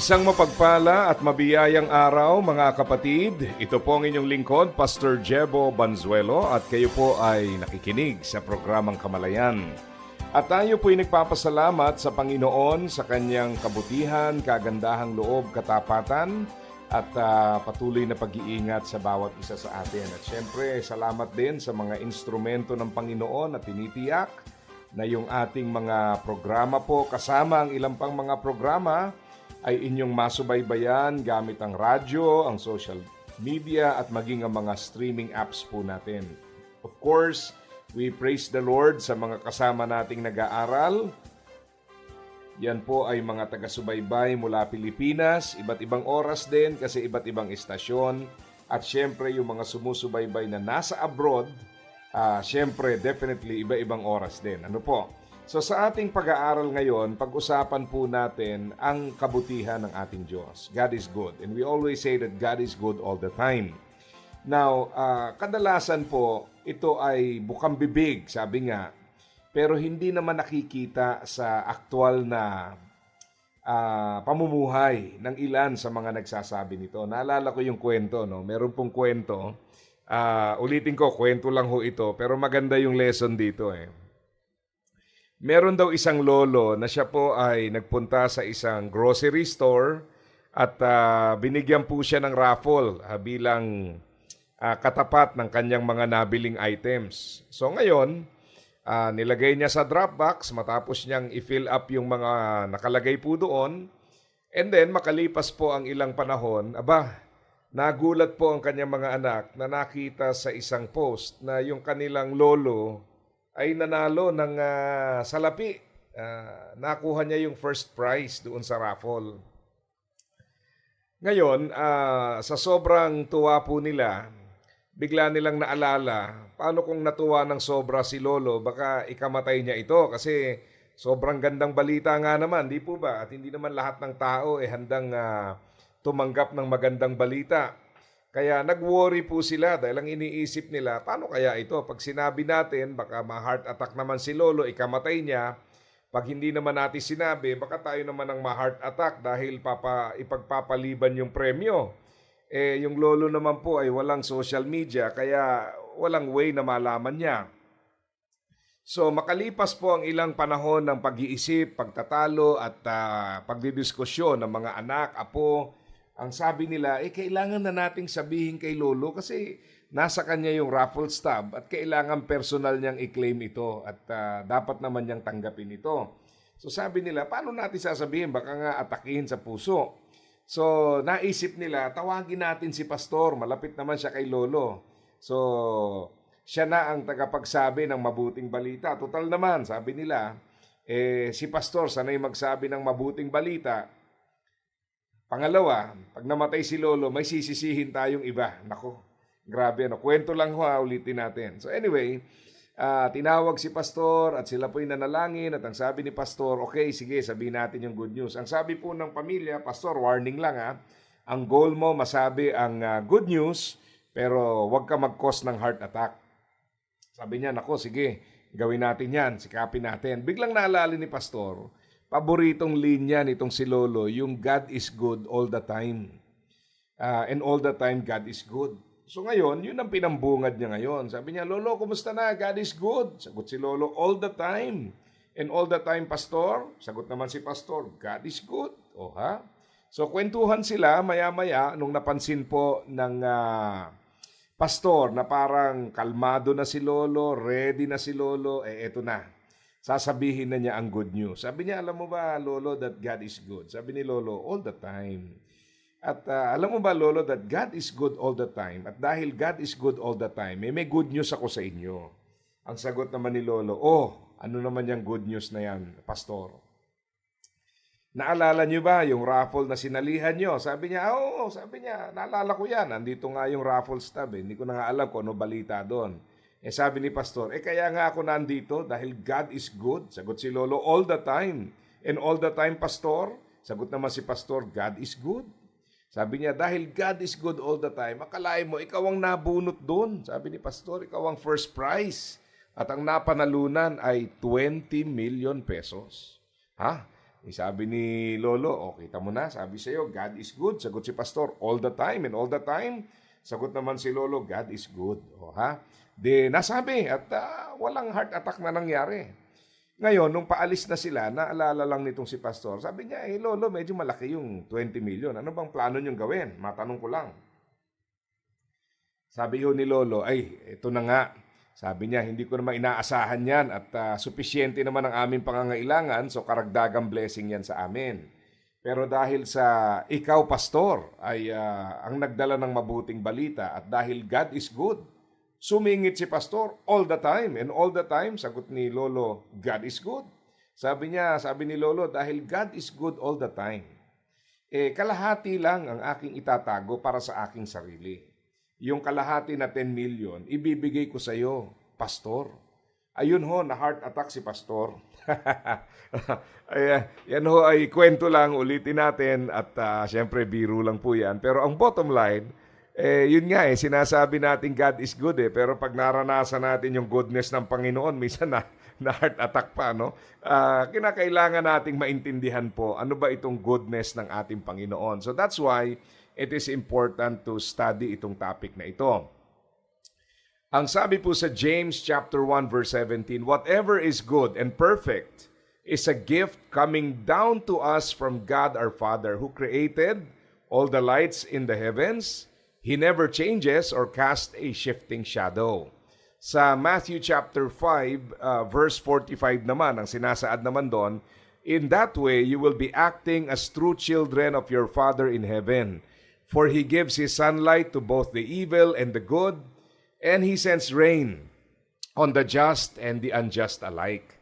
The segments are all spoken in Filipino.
Isang mapagpala at mabiyayang araw mga kapatid. Ito po ang inyong lingkod, Pastor Jebo Banzuelo at kayo po ay nakikinig sa programang Kamalayan. At tayo po ay nagpapasalamat sa Panginoon sa kanyang kabutihan, kagandahang loob, katapatan at ah, patuloy na pag-iingat sa bawat isa sa atin. At syempre, salamat din sa mga instrumento ng Panginoon na tinitiyak na yung ating mga programa po kasama ang ilang pang mga programa ay inyong masubaybayan gamit ang radyo, ang social media at maging ang mga streaming apps po natin. Of course, we praise the Lord sa mga kasama nating nag-aaral. Yan po ay mga taga-subaybay mula Pilipinas, iba't ibang oras din kasi iba't ibang istasyon. At syempre yung mga sumusubaybay na nasa abroad, ah syempre definitely iba-ibang oras din. Ano po? So sa ating pag-aaral ngayon, pag-usapan po natin ang kabutihan ng ating Diyos. God is good. And we always say that God is good all the time. Now, ah, kadalasan po, ito ay bukang bibig, sabi nga, pero hindi naman nakikita sa aktual na ah, pamumuhay ng ilan sa mga nagsasabi nito. Naalala ko yung kwento, no? Meron pong kwento. Ah, ulitin ko, kwento lang ho ito, pero maganda yung lesson dito eh. Meron daw isang lolo na siya po ay nagpunta sa isang grocery store at ah, binigyan po siya ng raffle ah, bilang ah, katapat ng kanyang mga nabiling items. So ngayon, ah, nilagay niya sa Dropbox matapos niyang i-fill up yung mga nakalagay po doon. And then makalipas po ang ilang panahon, aba, nagulat po ang kanyang mga anak na nakita sa isang post na yung kanilang lolo ay nanalo ng ah, salapi. Ah, nakuha niya yung first prize doon sa raffle. Ngayon, ah, sa sobrang tuwa po nila, bigla nilang naalala, paano kung natuwa ng sobra si Lolo, baka ikamatay niya ito kasi sobrang gandang balita nga naman, di po ba? At hindi naman lahat ng tao eh handang ah, tumanggap ng magandang balita. Kaya nag-worry po sila dahil ang iniisip nila, paano kaya ito? Pag sinabi natin, baka ma-heart attack naman si Lolo, ikamatay niya. Pag hindi naman natin sinabi, baka tayo naman ang ma-heart attack dahil papa, ipagpapaliban yung premyo. Eh, yung lolo naman po ay walang social media, kaya walang way na malaman niya. So makalipas po ang ilang panahon ng pag-iisip, pagtatalo at ah, pagdidiskusyon ng mga anak, apo, ang sabi nila, eh kailangan na nating sabihin kay Lolo kasi nasa kanya yung raffle stub at kailangan personal niyang i-claim ito at ah, dapat naman niyang tanggapin ito. So sabi nila, paano natin sasabihin? Baka nga atakihin sa puso. So naisip nila, tawagin natin si Pastor, malapit naman siya kay Lolo. So siya na ang tagapagsabi ng mabuting balita. Total naman, sabi nila, eh, si Pastor sanay magsabi ng mabuting balita. Pangalawa, pag namatay si Lolo, may sisisihin tayong iba. Nako, grabe ano. Kwento lang ho, ulitin natin. So anyway, ah, tinawag si Pastor at sila po'y nanalangin at ang sabi ni Pastor, okay, sige, sabihin natin yung good news. Ang sabi po ng pamilya, Pastor, warning lang ha, ang goal mo masabi ang ah, good news, pero huwag ka mag-cause ng heart attack. Sabi niya, nako, sige, gawin natin yan, sikapin natin. Biglang naalala ni Pastor, paboritong linya nitong si Lolo, yung God is good all the time. Ah, and all the time, God is good. So ngayon, yun ang pinambungad niya ngayon. Sabi niya, Lolo, kumusta na? God is good. Sagot si Lolo, all the time. And all the time, Pastor? Sagot naman si Pastor, God is good. O ha? So kwentuhan sila maya-maya nung napansin po ng ah, pastor na parang kalmado na si Lolo, ready na si Lolo, eh eto na. Sasabihin na niya ang good news. Sabi niya, alam mo ba, Lolo, that God is good? Sabi ni Lolo, all the time. At ah, alam mo ba, Lolo, that God is good all the time? At dahil God is good all the time, eh, may good news ako sa inyo. Ang sagot naman ni Lolo, oh, ano naman yung good news na yan, Pastor? Naalala niyo ba yung raffle na sinalihan niyo? Sabi niya, oo, sabi niya, naalala ko yan. Nandito nga yung raffle stub eh. Hindi ko na nga alam kung ano balita doon. Eh sabi ni Pastor, eh kaya nga ako nandito dahil God is good. Sagot si Lolo, all the time. And all the time, Pastor, sagot naman si Pastor, God is good. Sabi niya, dahil God is good all the time, akalain mo, ikaw ang nabunot doon. Sabi ni Pastor, ikaw ang first prize. At ang napanalunan ay 20 million pesos. Ha? Eh, sabi ni Lolo, oh, kita mo na, sabi sa iyo, God is good. Sagot si Pastor, all the time and all the time. Sagot naman si Lolo, God is good. O, ha? De, nasabi at ah, walang heart attack na nangyari. Ngayon, nung paalis na sila, naalala lang nitong si Pastor, sabi niya, eh Lolo, medyo malaki yung 20 million. Ano bang plano niyong gawin? Matanong ko lang. Sabi yun ni Lolo, ay, ito na nga. Sabi niya, hindi ko naman inaasahan yan at uh, supisyente naman ang aming pangangailangan, so karagdagang blessing yan sa amin. Pero dahil sa ikaw, pastor, ay uh, ang nagdala ng mabuting balita at dahil God is good, sumingit si pastor all the time. And all the time, sagot ni Lolo, God is good. Sabi niya, sabi ni Lolo, dahil God is good all the time, eh, kalahati lang ang aking itatago para sa aking sarili yung kalahati na 10 million, ibibigay ko sa iyo, pastor. Ayun ho, na heart attack si pastor. Ay, yan ho ay kwento lang, ulitin natin at uh, syempre biro lang po yan. Pero ang bottom line, eh, yun nga eh, sinasabi natin God is good eh, pero pag naranasan natin yung goodness ng Panginoon, minsan na, na heart attack pa, no? Uh, kinakailangan nating maintindihan po ano ba itong goodness ng ating Panginoon. So that's why it is important to study itong topic na ito. Ang sabi po sa James chapter 1 verse 17, whatever is good and perfect is a gift coming down to us from God our Father who created all the lights in the heavens. He never changes or casts a shifting shadow. Sa Matthew chapter 5 uh, verse 45 naman, ang sinasaad naman doon, in that way you will be acting as true children of your Father in heaven. For he gives his sunlight to both the evil and the good, and he sends rain on the just and the unjust alike.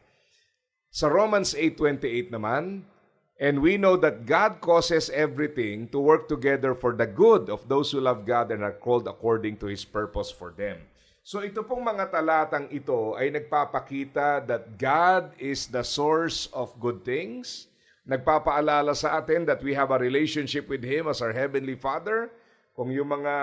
Sa Romans 8.28 naman, And we know that God causes everything to work together for the good of those who love God and are called according to His purpose for them. So ito pong mga talatang ito ay nagpapakita that God is the source of good things, nagpapaalala sa atin that we have a relationship with Him as our Heavenly Father. Kung yung mga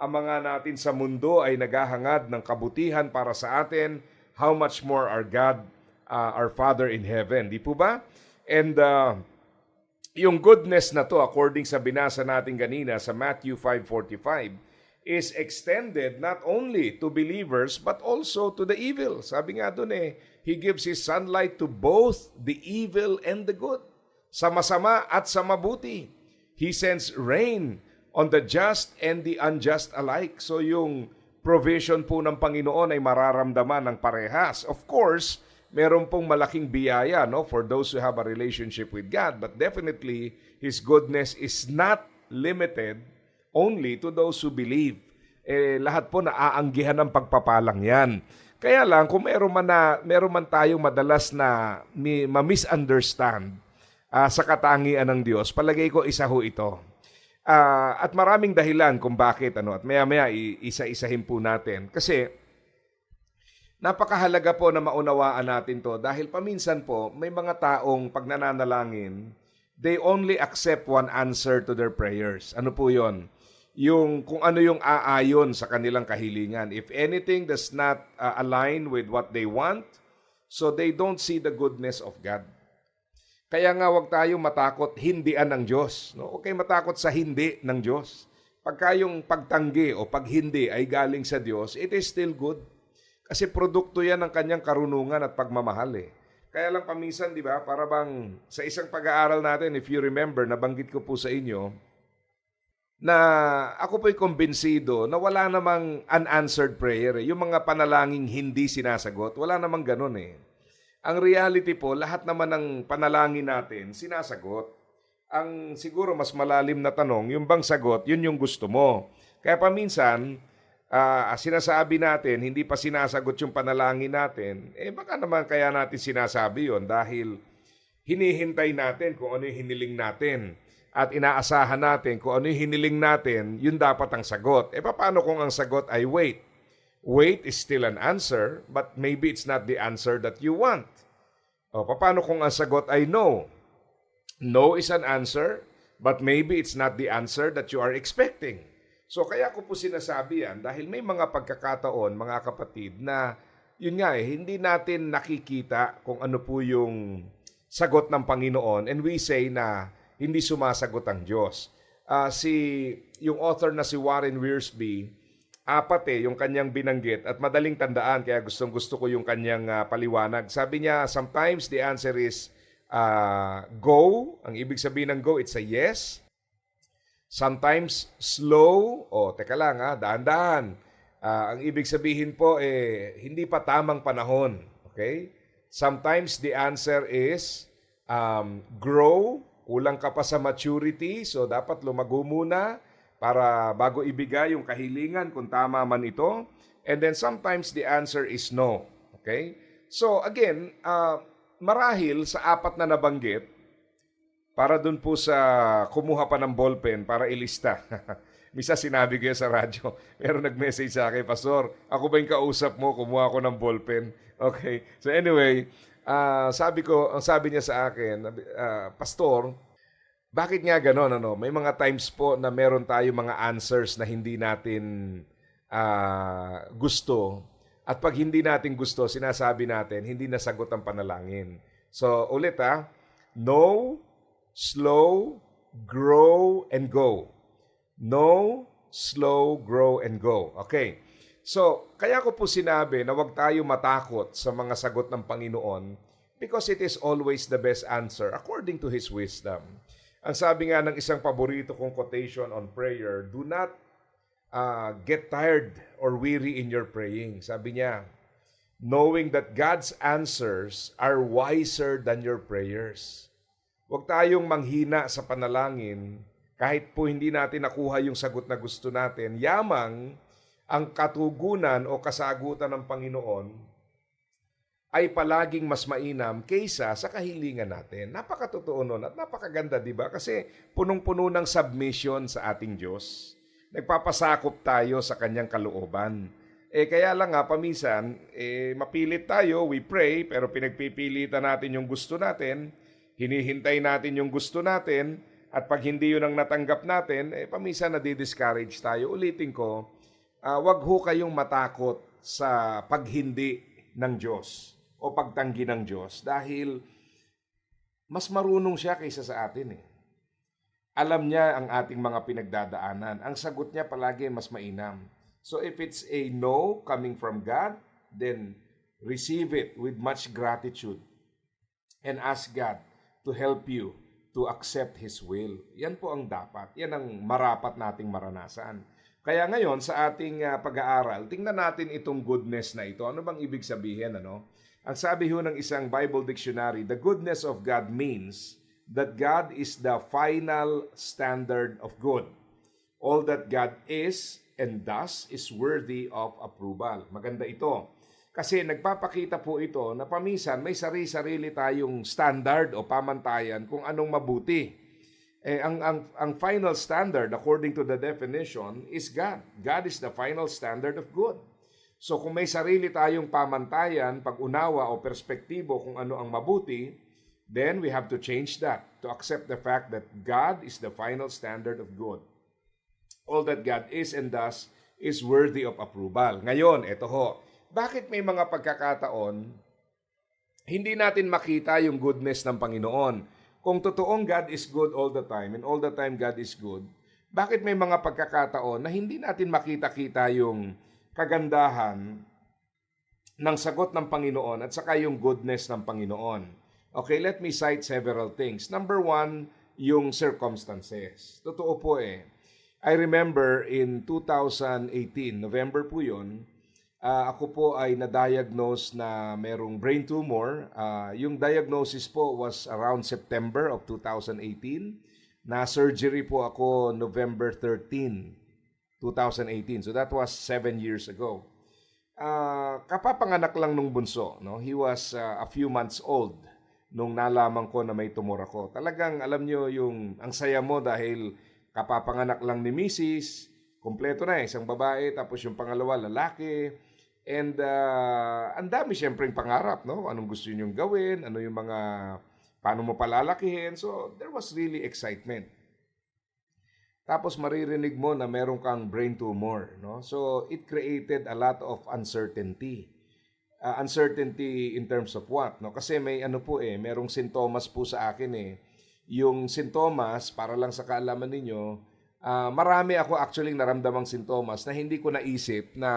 ang mga natin sa mundo ay naghahangad ng kabutihan para sa atin, how much more our God, uh, our Father in heaven. Di po ba? And uh, yung goodness na to, according sa binasa natin kanina sa Matthew 5.45, is extended not only to believers but also to the evil. Sabi nga doon eh, He gives His sunlight to both the evil and the good. Sa masama at sa mabuti. He sends rain on the just and the unjust alike. So yung provision po ng Panginoon ay mararamdaman ng parehas. Of course, meron pong malaking biyaya no for those who have a relationship with God but definitely his goodness is not limited only to those who believe eh lahat po naaanggihan ng pagpapalang yan kaya lang kung meron man na meron man tayong madalas na mi, ma-misunderstand uh, sa katangian ng Diyos palagay ko isa ho ito uh, at maraming dahilan kung bakit ano at maya-maya isa-isahin po natin kasi Napakahalaga po na maunawaan natin to dahil paminsan po may mga taong pag nananalangin, they only accept one answer to their prayers. Ano po yon? Yung kung ano yung aayon sa kanilang kahilingan. If anything does not uh, align with what they want, so they don't see the goodness of God. Kaya nga wag tayong matakot hindian ng Diyos. No? Okay matakot sa hindi ng Diyos. Pagka yung pagtanggi o paghindi ay galing sa Diyos, it is still good. Kasi produkto yan ng kanyang karunungan at pagmamahal eh. Kaya lang paminsan, di ba, para bang sa isang pag-aaral natin, if you remember, nabanggit ko po sa inyo, na ako po'y kumbinsido na wala namang unanswered prayer. Eh. Yung mga panalangin hindi sinasagot, wala namang ganun eh. Ang reality po, lahat naman ng panalangin natin sinasagot. Ang siguro mas malalim na tanong, yung bang sagot, yun yung gusto mo. Kaya paminsan, uh, sinasabi natin, hindi pa sinasagot yung panalangin natin, eh baka naman kaya natin sinasabi yon dahil hinihintay natin kung ano yung hiniling natin at inaasahan natin kung ano yung hiniling natin, yun dapat ang sagot. E paano kung ang sagot ay wait? Wait is still an answer, but maybe it's not the answer that you want. O paano kung ang sagot ay no? No is an answer, but maybe it's not the answer that you are expecting. So kaya ko po sinasabi yan dahil may mga pagkakataon, mga kapatid, na yun nga eh, hindi natin nakikita kung ano po yung sagot ng Panginoon and we say na hindi sumasagot ang Diyos. Ah, si yung author na si Warren Wiersbe, apat eh yung kanyang binanggit at madaling tandaan kaya gustong gusto ko yung kanyang ah, paliwanag. Sabi niya, sometimes the answer is ah, go. Ang ibig sabihin ng go, it's a yes. Sometimes slow. O, teka lang ha, dahan-dahan. Ah, ang ibig sabihin po, eh, hindi pa tamang panahon. Okay? Sometimes the answer is um, grow. Kulang ka pa sa maturity, so dapat lumago muna para bago ibigay yung kahilingan kung tama man ito. And then sometimes the answer is no. Okay? So again, ah, marahil sa apat na nabanggit, para dun po sa kumuha pa ng ballpen para ilista. Misa sinabi ko sa radyo. Pero nag-message sa akin, Pastor, ako ba yung kausap mo? Kumuha ako ng ballpen. Okay. So anyway, ah, sabi ko, ang sabi niya sa akin, ah, Pastor, bakit nga ganon? Ano? May mga times po na meron tayo mga answers na hindi natin ah, gusto. At pag hindi natin gusto, sinasabi natin, hindi nasagot ang panalangin. So ulit ha, no, slow, grow, and go. No, slow, grow, and go. Okay. So, kaya ko po sinabi na huwag tayo matakot sa mga sagot ng Panginoon because it is always the best answer according to His wisdom. Ang sabi nga ng isang paborito kong quotation on prayer, do not uh, get tired or weary in your praying. Sabi niya, knowing that God's answers are wiser than your prayers. Huwag tayong manghina sa panalangin kahit po hindi natin nakuha yung sagot na gusto natin. Yamang ang katugunan o kasagutan ng Panginoon ay palaging mas mainam kaysa sa kahilingan natin. Napakatotoo nun at napakaganda, di ba? Kasi punong-puno ng submission sa ating Diyos. Nagpapasakop tayo sa kanyang kalooban. Eh kaya lang nga, paminsan, eh, mapilit tayo, we pray, pero pinagpipilitan natin yung gusto natin, hinihintay natin yung gusto natin, at pag hindi yun ang natanggap natin, eh, paminsan nadi-discourage tayo. Ulitin ko, ah, wag ho kayong matakot sa paghindi ng Diyos o pagtanggi ng Diyos dahil mas marunong siya kaysa sa atin eh. Alam niya ang ating mga pinagdadaanan. Ang sagot niya palagi mas mainam. So if it's a no coming from God, then receive it with much gratitude and ask God to help you to accept His will. Yan po ang dapat. Yan ang marapat nating maranasan. Kaya ngayon sa ating ah, pag-aaral, tingnan natin itong goodness na ito. Ano bang ibig sabihin? Ano? Ang sabi ho ng isang Bible dictionary, the goodness of God means that God is the final standard of good. All that God is and does is worthy of approval. Maganda ito. Kasi nagpapakita po ito na paminsan may sari-sarili tayong standard o pamantayan kung anong mabuti. Eh, ang, ang, ang final standard, according to the definition, is God. God is the final standard of good. So kung may sarili tayong pamantayan, pag-unawa o perspektibo kung ano ang mabuti, then we have to change that to accept the fact that God is the final standard of good. All that God is and does is worthy of approval. Ngayon, eto ho, bakit may mga pagkakataon hindi natin makita yung goodness ng Panginoon? Kung totoong God is good all the time and all the time God is good, bakit may mga pagkakataon na hindi natin makita-kita yung kagandahan ng sagot ng Panginoon at saka yung goodness ng Panginoon? Okay, let me cite several things. Number one, yung circumstances. Totoo po eh. I remember in 2018, November po yun, ah, ako po ay na-diagnose na merong brain tumor. Ah, yung diagnosis po was around September of 2018. Na-surgery po ako November 13, 2018. So that was seven years ago. Ah, kapapanganak lang nung bunso. No? He was ah, a few months old. nung nalaman ko na may tumor ako. Talagang alam nyo yung ang saya mo dahil kapapanganak lang ni Mrs. Kompleto na isang babae, tapos yung pangalawa, lalaki. And uh, ang dami siyempre pangarap, no? Anong gusto niyo gawin, ano yung mga, paano mo palalakihin. So, there was really excitement. Tapos maririnig mo na meron kang brain tumor, no? So, it created a lot of uncertainty. Uh, uncertainty in terms of what, no? Kasi may ano po eh, merong sintomas po sa akin eh. Yung sintomas, para lang sa kaalaman ninyo, ah, marami ako actually naramdamang sintomas na hindi ko naisip na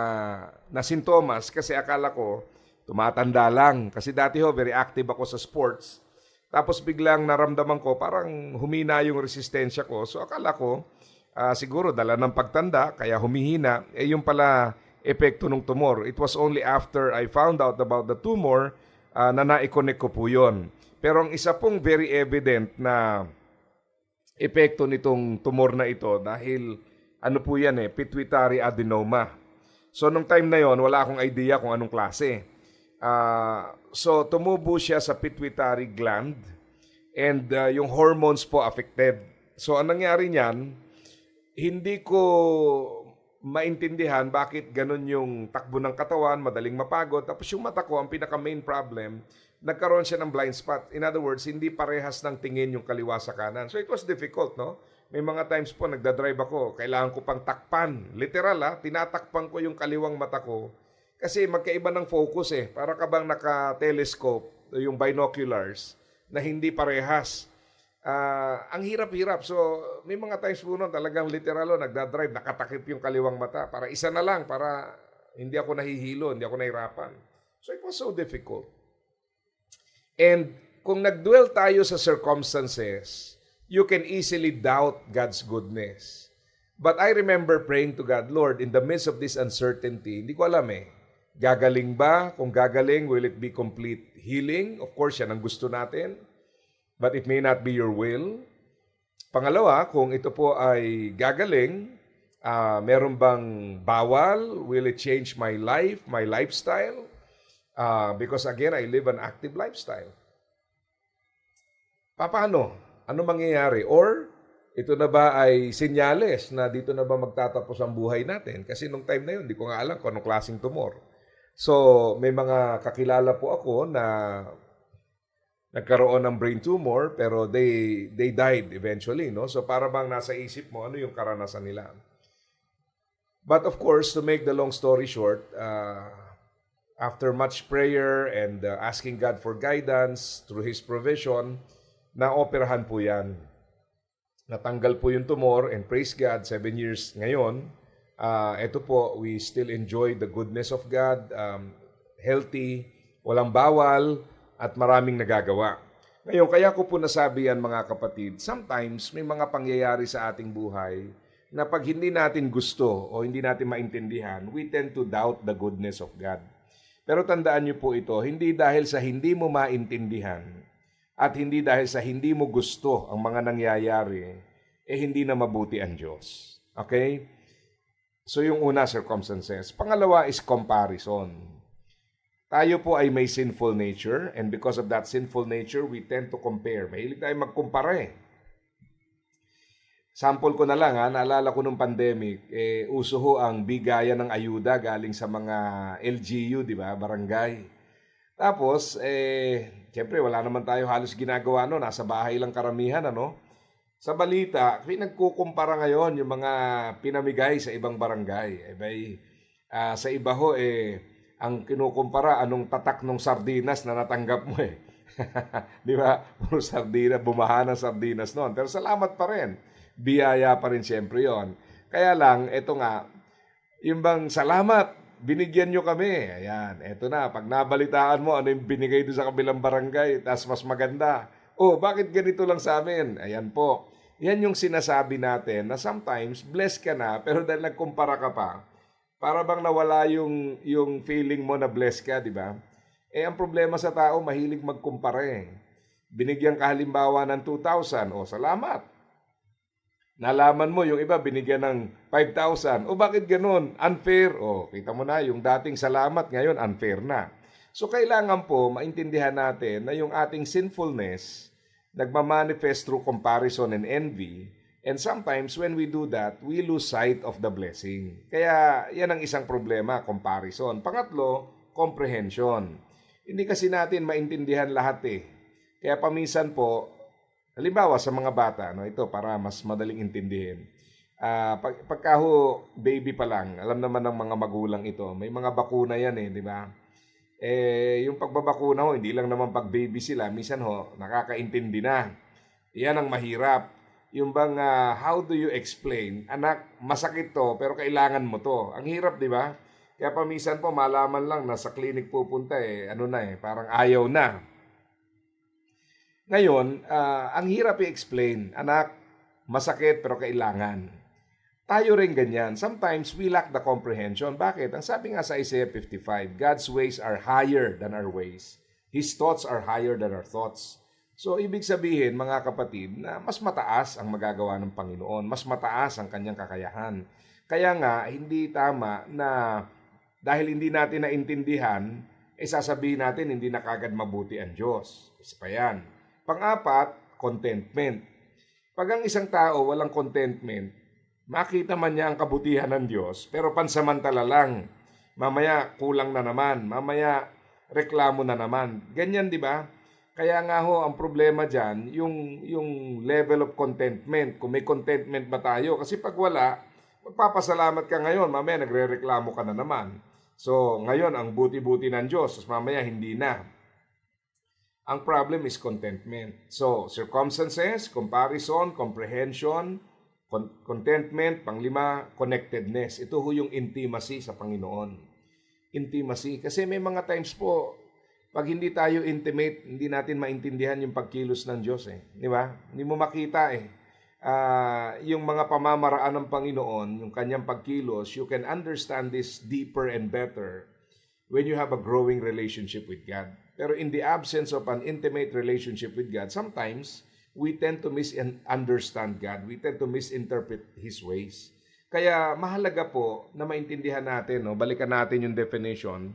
na sintomas kasi akala ko tumatanda lang. Kasi dati ho, very active ako sa sports. Tapos biglang naramdaman ko parang humina yung resistensya ko. So akala ko ah, siguro dala ng pagtanda kaya humihina. Eh yung pala epekto ng tumor. It was only after I found out about the tumor ah, na na-connect ko po yun. Pero ang isa pong very evident na epekto nitong tumor na ito dahil ano po yan eh, pituitary adenoma. So nung time na yon wala akong idea kung anong klase. Ah, so tumubo siya sa pituitary gland and ah, yung hormones po affected. So ang nangyari niyan, hindi ko maintindihan bakit ganun yung takbo ng katawan, madaling mapagod. Tapos yung mata ko, ang pinaka main problem, nagkaroon siya ng blind spot. In other words, hindi parehas ng tingin yung kaliwa sa kanan. So it was difficult, no? May mga times po nagdadrive ako, kailangan ko pang takpan. Literal ha, tinatakpan ko yung kaliwang mata ko. Kasi magkaiba ng focus eh. Para ka bang naka-telescope, yung binoculars, na hindi parehas. Ah, ang hirap-hirap. So, may mga times po nun, talagang literal o, nagdadrive, nakatakip yung kaliwang mata. Para isa na lang, para hindi ako nahihilo, hindi ako nahirapan. So, it was so difficult. And kung nagdwell tayo sa circumstances, you can easily doubt God's goodness. But I remember praying to God, Lord, in the midst of this uncertainty, hindi ko alam eh, gagaling ba? Kung gagaling, will it be complete healing? Of course, yan ang gusto natin. But it may not be your will. Pangalawa, kung ito po ay gagaling, ah, meron bang bawal? Will it change my life, my lifestyle? Ah, because again, I live an active lifestyle. Paano? Ano mangyayari? Or, ito na ba ay senyales na dito na ba magtatapos ang buhay natin? Kasi nung time na yun, hindi ko nga alam kung anong klaseng tumor. So, may mga kakilala po ako na nagkaroon ng brain tumor pero they they died eventually, no? So para bang nasa isip mo ano yung karanasan nila. But of course, to make the long story short, uh, after much prayer and uh, asking God for guidance through His provision, na-operahan po yan. Natanggal po yung tumor and praise God, seven years ngayon, uh, ito po, we still enjoy the goodness of God, um, healthy, walang bawal, at maraming nagagawa. Ngayon, kaya ko po nasabi yan mga kapatid, sometimes may mga pangyayari sa ating buhay na pag hindi natin gusto o hindi natin maintindihan, we tend to doubt the goodness of God. Pero tandaan niyo po ito, hindi dahil sa hindi mo maintindihan at hindi dahil sa hindi mo gusto ang mga nangyayari, eh hindi na mabuti ang Diyos. Okay? So yung una, circumstances. Pangalawa is comparison. Tayo po ay may sinful nature and because of that sinful nature, we tend to compare. Mahilig tayo magkumpara eh. Sample ko na lang ha, naalala ko nung pandemic, eh, uso ho ang bigayan ng ayuda galing sa mga LGU, di ba, barangay. Tapos, eh, siyempre wala naman tayo halos ginagawa no, nasa bahay lang karamihan, ano. Sa balita, pinagkukumpara ngayon yung mga pinamigay sa ibang barangay. Eh, bay, ah, sa iba ho, eh, ang kinukumpara, anong tatak ng sardinas na natanggap mo eh. Di ba? Puro sardinas, bumaha ng sardinas noon. Pero salamat pa rin. Biyaya pa rin siyempre yon. Kaya lang, eto nga, yung bang salamat, binigyan nyo kami. Ayan, eto na. Pag nabalitaan mo, ano yung binigay doon sa kabilang barangay, tas mas maganda. Oh, bakit ganito lang sa amin? Ayan po. Yan yung sinasabi natin na sometimes blessed ka na, pero dahil nagkumpara ka pa, para bang nawala yung, yung feeling mo na blessed ka, di ba? Eh, ang problema sa tao, mahilig magkumpara eh. Binigyan ka halimbawa ng 2,000, o salamat. Nalaman mo yung iba binigyan ng 5,000. O bakit ganun? Unfair. O kita mo na yung dating salamat ngayon unfair na. So kailangan po maintindihan natin na yung ating sinfulness nagmamanifest through comparison and envy. And sometimes when we do that, we lose sight of the blessing. Kaya yan ang isang problema, comparison. Pangatlo, comprehension. Hindi kasi natin maintindihan lahat eh. Kaya paminsan po, halimbawa sa mga bata, no, ito para mas madaling intindihin. Ah, pag, pagka ho, baby pa lang, alam naman ng mga magulang ito, may mga bakuna yan eh, di ba? Eh, yung pagbabakuna ho, hindi lang naman pag baby sila, minsan ho, nakakaintindi na. Yan ang mahirap. Yung bang, ah, how do you explain? Anak, masakit to, pero kailangan mo to. Ang hirap, di ba? Kaya paminsan po, malaman lang na sa clinic pupunta eh, ano na eh, parang ayaw na. Ngayon, ah, ang hirap i-explain. Anak, masakit pero kailangan. Tayo rin ganyan. Sometimes we lack the comprehension. Bakit? Ang sabi nga sa Isaiah 55, God's ways are higher than our ways. His thoughts are higher than our thoughts. So, ibig sabihin, mga kapatid, na mas mataas ang magagawa ng Panginoon. Mas mataas ang kanyang kakayahan. Kaya nga, hindi tama na dahil hindi natin naintindihan, eh sasabihin natin hindi na mabuti ang Diyos. Isa pa yan. Pang-apat, contentment. Pag ang isang tao walang contentment, makita man niya ang kabutihan ng Diyos, pero pansamantala lang. Mamaya kulang na naman, mamaya reklamo na naman. Ganyan, di ba? Kaya nga ho, ang problema dyan, yung, yung level of contentment. Kung may contentment ba tayo? Kasi pag wala, magpapasalamat ka ngayon, mamaya nagre-reklamo ka na naman. So, ngayon, ang buti-buti ng Diyos, tapos mamaya hindi na. Ang problem is contentment. So, circumstances, comparison, comprehension, contentment, panglima, connectedness. Ito ho yung intimacy sa Panginoon. Intimacy. Kasi may mga times po, pag hindi tayo intimate, hindi natin maintindihan yung pagkilos ng Diyos eh. Di ba? Hindi mo makita eh. Ah, yung mga pamamaraan ng Panginoon, yung kanyang pagkilos, you can understand this deeper and better when you have a growing relationship with God. Pero in the absence of an intimate relationship with God, sometimes we tend to misunderstand God. We tend to misinterpret His ways. Kaya mahalaga po na maintindihan natin, no? balikan natin yung definition.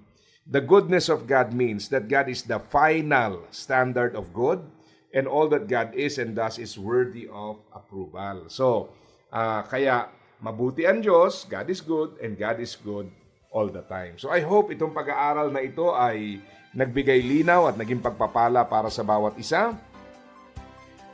The goodness of God means that God is the final standard of good and all that God is and does is worthy of approval. So, ah, kaya mabuti ang Diyos, God is good, and God is good all the time. So I hope itong pag-aaral na ito ay nagbigay linaw at naging pagpapala para sa bawat isa.